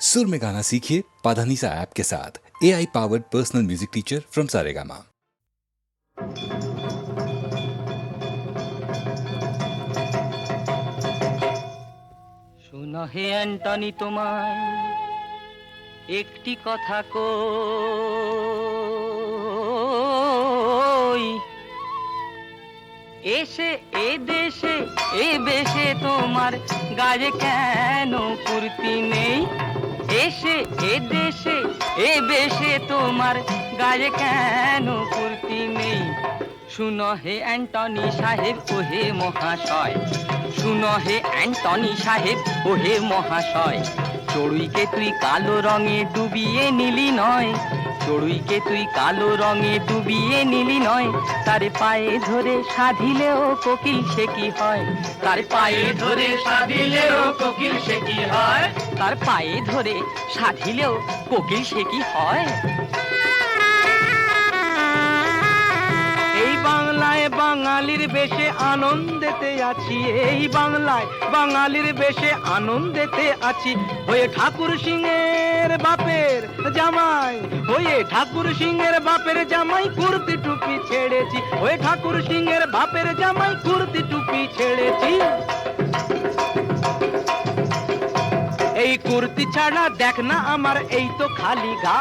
सुर में गाना सीखिए पाधानीसा ऐप के साथ A I powered personal music teacher from Saregama শোনো হে অ্যান্টনি তোমায় একটি কথা কই এসে এ দেশে এ বেশে তোমার গায়ে কেন কুর্তি নেই এসে, এ দেশে, এ বেশে তোমার গায়ে কেন কুর্তি নেই? শুনো হে অ্যান্টনি সাহেব ও হে মহাশয়। শুনো হে অ্যান্টনি সাহেব ও হে মহাশয়। চড়ুইকে তুই কালো রঙে ডুবিয়ে নিলি নয় চড়ুইকে তুই কালো রঙে ডুবিয়ে নিলি নয়। তার পায়ে ধরে সাধিলেও কোকিল সে কি হয়? তার পায়ে ধরে সাধিলেও কোকিল সে কি হয়? তার পায়ে ধরে সাধিলেও কোকিল সে কি হয়? বাঙালির বেশে আনন্দেতে আছি। এই বাংলায় বাঙালির বেশে আনন্দেতে আছি। হয়ে ঠাকুর সিংহের বাপের জামাই, হয়ে ঠাকুর সিংহের বাপের জামাই কুর্তি টুপি ছেড়েছি। হয়ে ঠাকুর সিংহের বাপের জামাই কুর্তি টুপি ছেড়েছি। এই কুর্তি ছাড়া দেখ না আমার, এই তো খালি গা।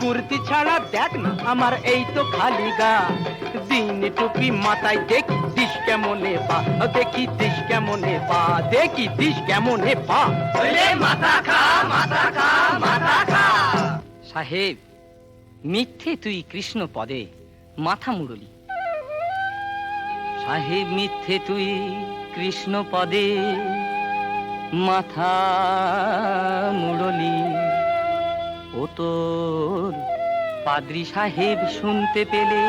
কুর্তি ছাড়া দেখ না আমার, এই তো খালি গা। দিন টুপি মাথায় দেখি দিস কেমনে পা? দেখি দিস কেমনে পা? দেখি দিস কেমনে পা? মাথা খা মাথা খা মাথা খা। সাহেব মিথ্যে তুই কৃষ্ণ পদে মাথা মুরলি সাহেব মিথ্যে তুই কৃষ্ণ পদে মাথা মুরলি ও তোর পাদ্রি সাহেব শুনতে পেলে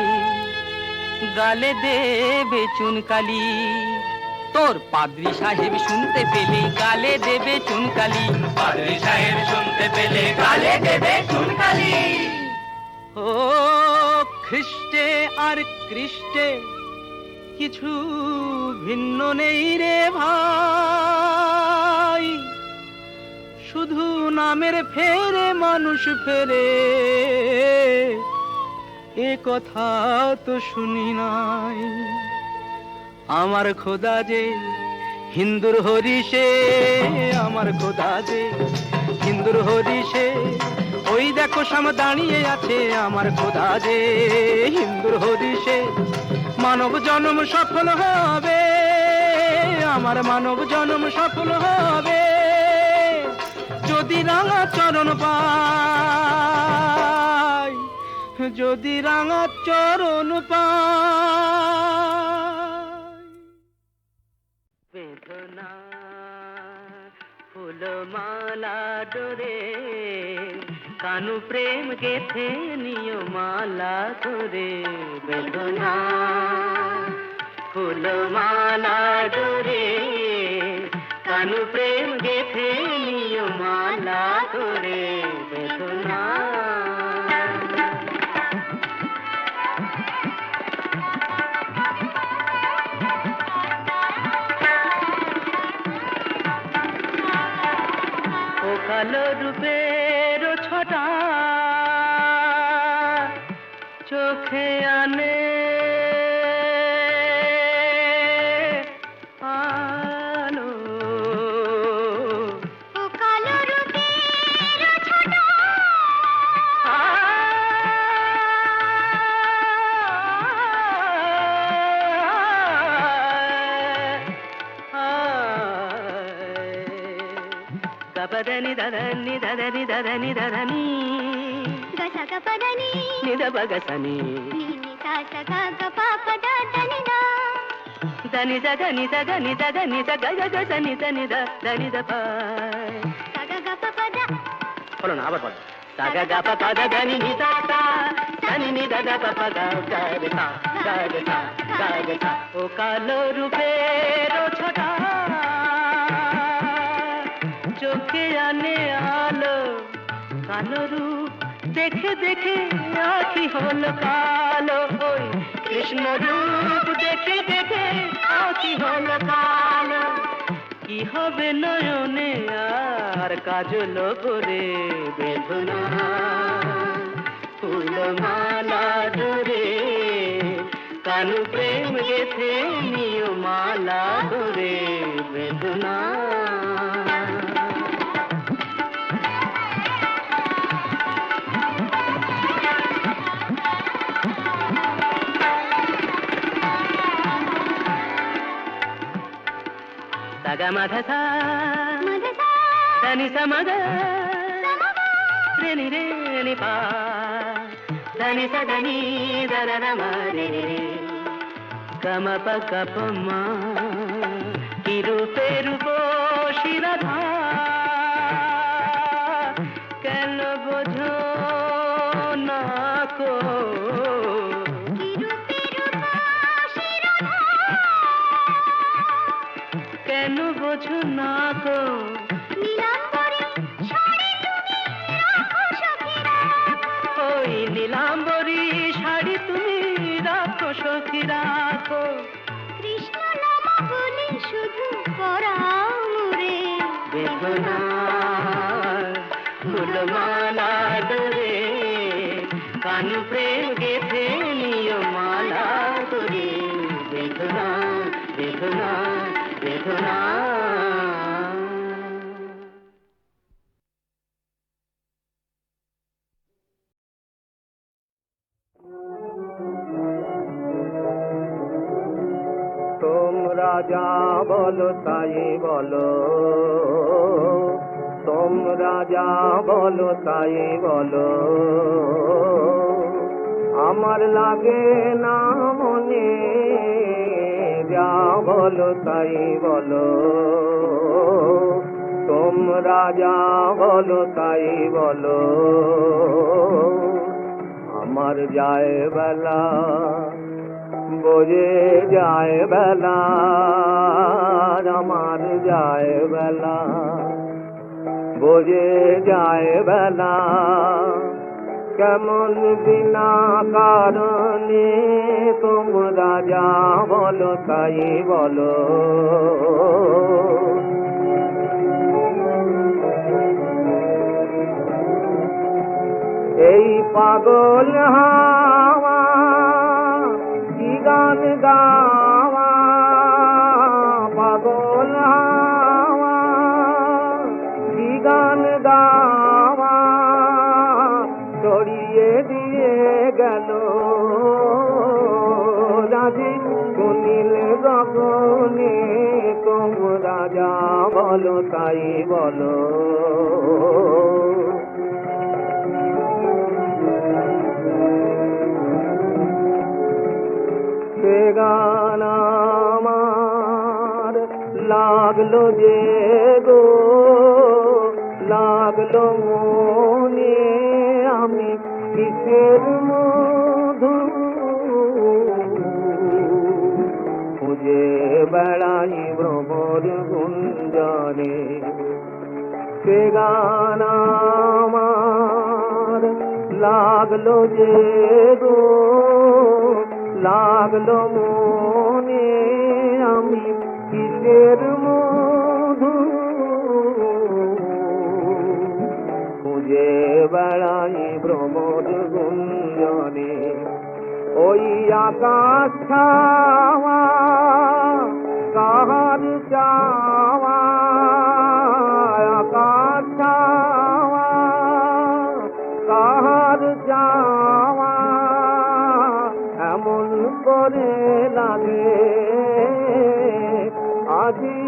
গালে দেবে চুনকালি। তোর পাদ্রি সাহেব শুনতে পেলে গালে দেবে চুনকালি। পাদ্রি সাহেব শুনতে পেলে গালে দেবে চুনকালি। ও খ্রিস্টে আর কৃষ্টে কিছু ভিন্ন নেই রে ভাই। শুধু নামের ফেরে মানুষ ফেরে। এ কথা তো শুনি নাই। আমার খোদা যে হিন্দুর হরিষে আমার খোদা যে হিন্দুর হরিষে ওই দেখো সাম দাঁড়িয়ে আছে আমার খোদা যে হিন্দুর হরিষে মানব জন্ম সফল হবে, আমার মানব জন্ম সফল হবে। যদি রাঙা চরণ পাই যদি রাঙা চরণ বেদনা, ফুলমালা ডোরে, কানু প্রেম গেথে নিয় মালা করে বেদনা, ফুলমালা ডোরে, কানু প্রেম গেথে নিয় মালা করে বেদনা কালো রূপের ছটা চোখে আনে దదని దదని దదని దదని గసక పదని దగ నిద గని దగ నిద గగ గస నిద నిద దని దప চোখে আনে আলো, কালো রূপ দেখে দেখে আখি হল কালো। কৃষ্ণ রূপ দেখে দেখে আখি হলো কালো। কি হবে নয়নে আর কাজল করে বেদনা? ফুলমালা ধরে কানু প্রেম গেছে নিয় মালা ধরে বেদনা? మగ మధ ధని సమగ. ధని రేని పా. ధని సదని ధరమరి గమ పగ పమ్మ తిరు বোঝো না কো ওই নীলাম্বরী শাড়ি তুমি রাখো সখী রাখো বেদনা ফুলমালা ধরে কান প্রেম গেছে নিয় মালা বেদনা বেদনা বেদনা যা বলো তাই বলো। আমার লাগে না মনে, যা বলো তাই বলো। তোমরা যা বলো তাই বলো। আমার যায় বেলা, বোঝে যায় বেলা আমার যায় বেলা। বোঝে যায় বেলা। কেমন বিনা কারণে তোমরা যা বলো তাই বলো। এই পাগল হাওয়া লাগল যে গো, লাগল মনে আমি কিসের মধু। খুঁজে বেড়াই ভ্রমর গুঞ্জনে, সে গান আমার লাগল যে গো, লাগল মনে আমি কিসের ওই আকাশ ছাওয়া কাহার চাওয়া আকাশ কাহার চাওয়া, এমন করে লাগে আজি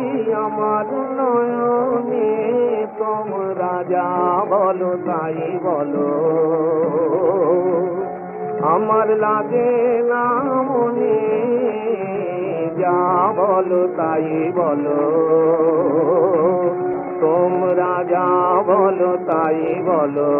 আমার নয়নে তোমরা যা বলো তাই বলো। আমার লাগে না মনে যা বলো তাই বলো। তোমরা যা বলো তাই বলো।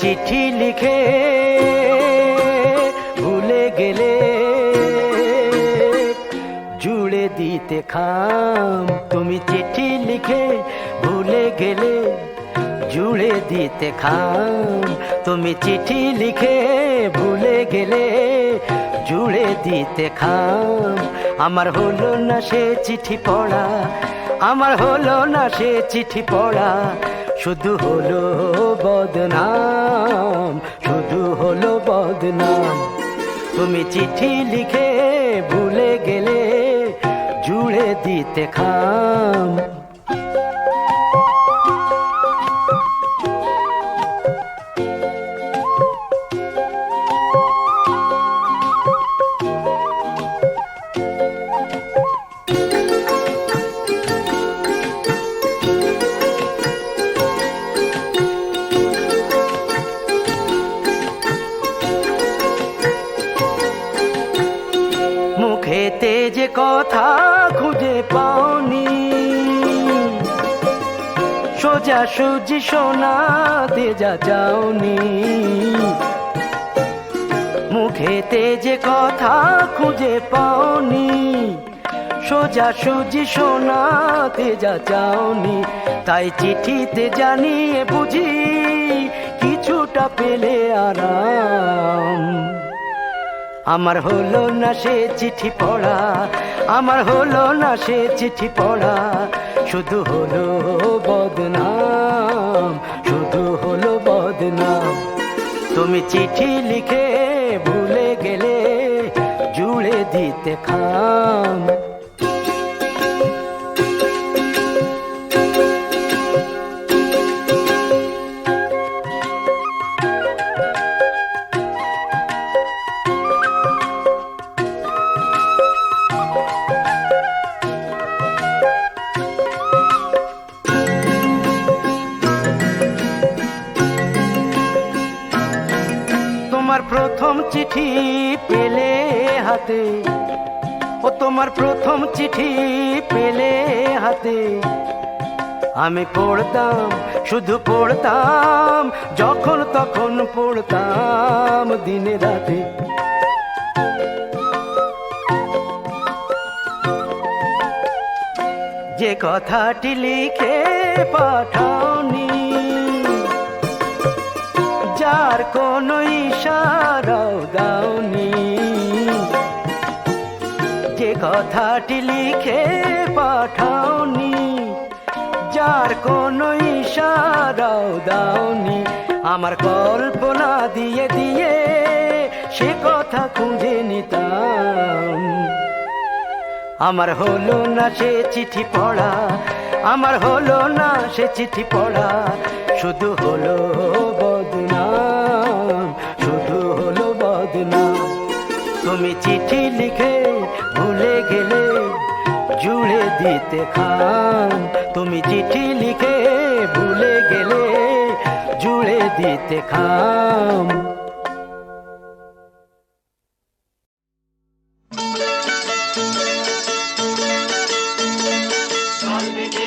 চিঠি লিখে ভুলে গেলে জুড়ে দিতে খাম। তুমি চিঠি লিখে ভুলে গেলে জুড়ে দিতে খাম। তুমি চিঠি লিখে ভুলে গেলে জুড়ে দিতে খাম। আমার হলো না সে চিঠি পড়া, আমার হলো না সে চিঠি পড়া। শুধু হলো বদনাম শুধু হলো বদনাম। তুমি চিঠি লিখে ভুলে গেলে জুড়ে দিতে খাম। পাওনি সোজা সুজি সোনা দে যা যাওনি মুখেতে যে কথা খুঁজে পাওনি। সোজা সুজি সোনা দে যা যাওনি তাই চিঠিতে জানিয়ে বুঝি, কিছুটা পেলে আরাম। আমার হলো না সে চিঠি পড়া, আমার হলো না সে চিঠি পড়া। শুধু হলো বদনাম, শুধু হলো বদনাম। তুমি চিঠি লিখে ভুলে গেলে জুড়ে দিতে খাম। চিঠি পেলে হাতে, ও তোমার প্রথম চিঠি পেলে হাতে। আমি পড়তাম, শুধু পড়তাম, যখন তখন পড়তাম দিনে রাতে। যে কথাটি লিখে পাঠাওনি যার কোনো ইশারাও দাওনি। যে কথাটি লিখে পাঠাওনি, যার কোনো ইশারাও দাওনি। আমার কল্পনা দিয়ে দিয়ে সে কথা খুঁজে নিতাম। আমার হলো না সে চিঠি পড়া, আমার হলো না সে চিঠি পড়া, শুধু হলো তুমি চিঠি লিখে ভুলে গেলে জুড়ে দিতে খাম তুমি চিঠি লিখে ভুলে গেলে জুড়ে দিতে খাম মনেতে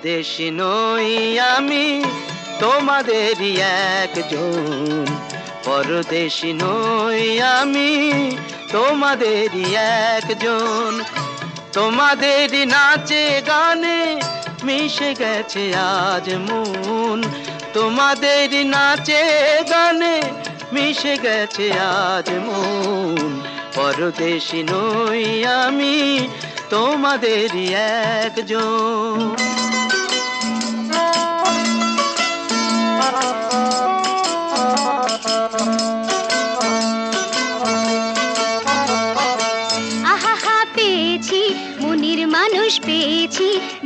পরদেশি নই আমি, তোমাদেরই একজন। পরদেশি নই আমি, তোমাদেরই একজন। তোমাদেরই নাচে গানে মিশে গেছে আজ মন। তোমাদের নাচে গানে মিশে গেছে আজ মন। পরদেশি নই আমি, তোমাদেরই একজন।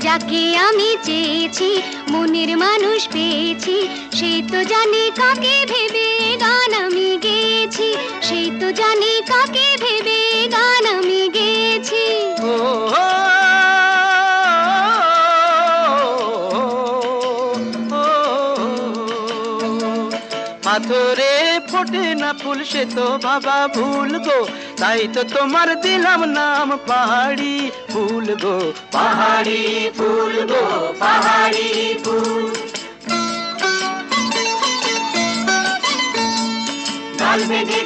যাকে আমি চেয়েছি, মনের মানুষ পেয়েছি সেই তো জানে কাকে ভেবে গান আমি গেয়েছি সেই তো জানে কাকে ভেবে গান আমি গেয়েছি। পাথরে ফোটে না ফুল, সে তো বাবা ভুল গো। তাই তো তোমার দিলাম নাম পাহাড়ি, ফুল গো পাহাড়ি, ফুল গো পাহাড়ি ফুল।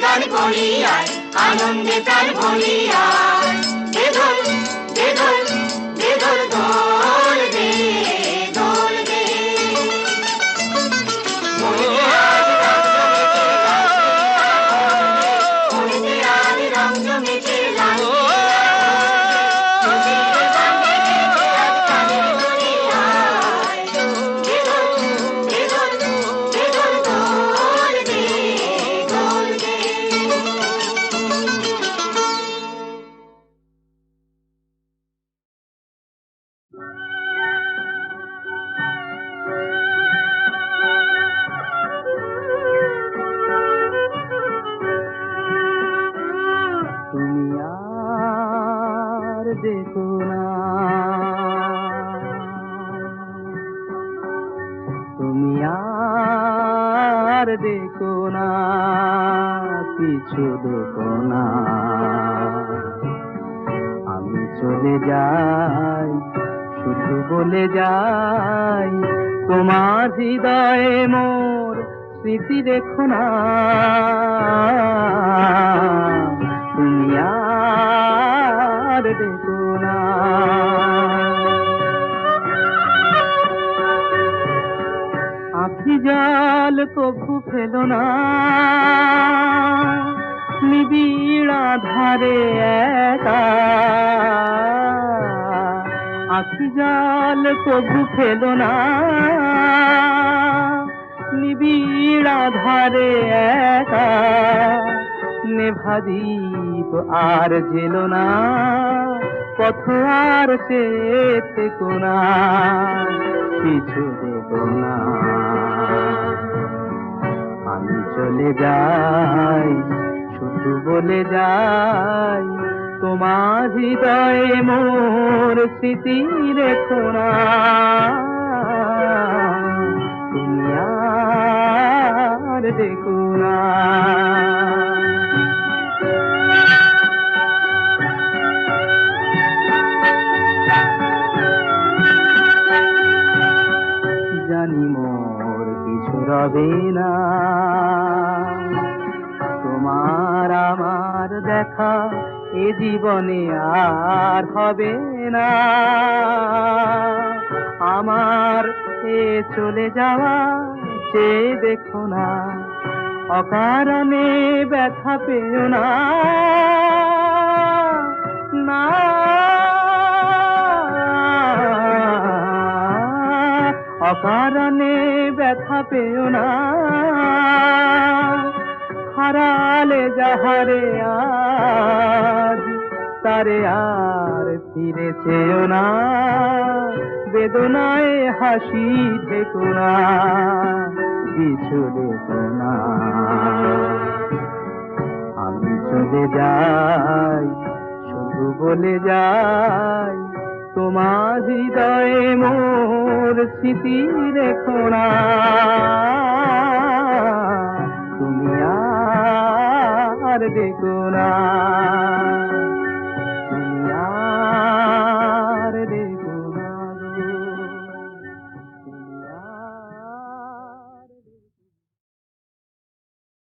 গান করিয়ায়, আনন্দে তার ভরিয়ায়। দেখুন বেদল কভু ফেলো না। নিবিড় ধারে একা। আখি জাল কভু ফেলো না। নিবিড় ধারে একা। নেভা দীপ আর জেলো না। পথ আর চেতে কোনা। কিছু দেবো না। চলে যাই, শুধু বলে যাই, তোমার হৃদয়ে মোর স্মৃতি রেখো না তুমি আর জানি মোর কিছু রবে তোমার আমার দেখা এ জীবনে আর হবে না। আমার এ চলে যাওয়া সে দেখো না, অকারণে ব্যথা পেও না। না। অকারণে ব্যথা পেও না। হারালে যাহারে আজ, তারে আর ফিরে চেও না। বেদনায় হাসি থেকো না, কিছু দেখো না। আমি চলে যাই, শুধু বলে যাই, তোমার হৃদয়ে মোর স্মৃতি রেখো না। আমার দেখো না।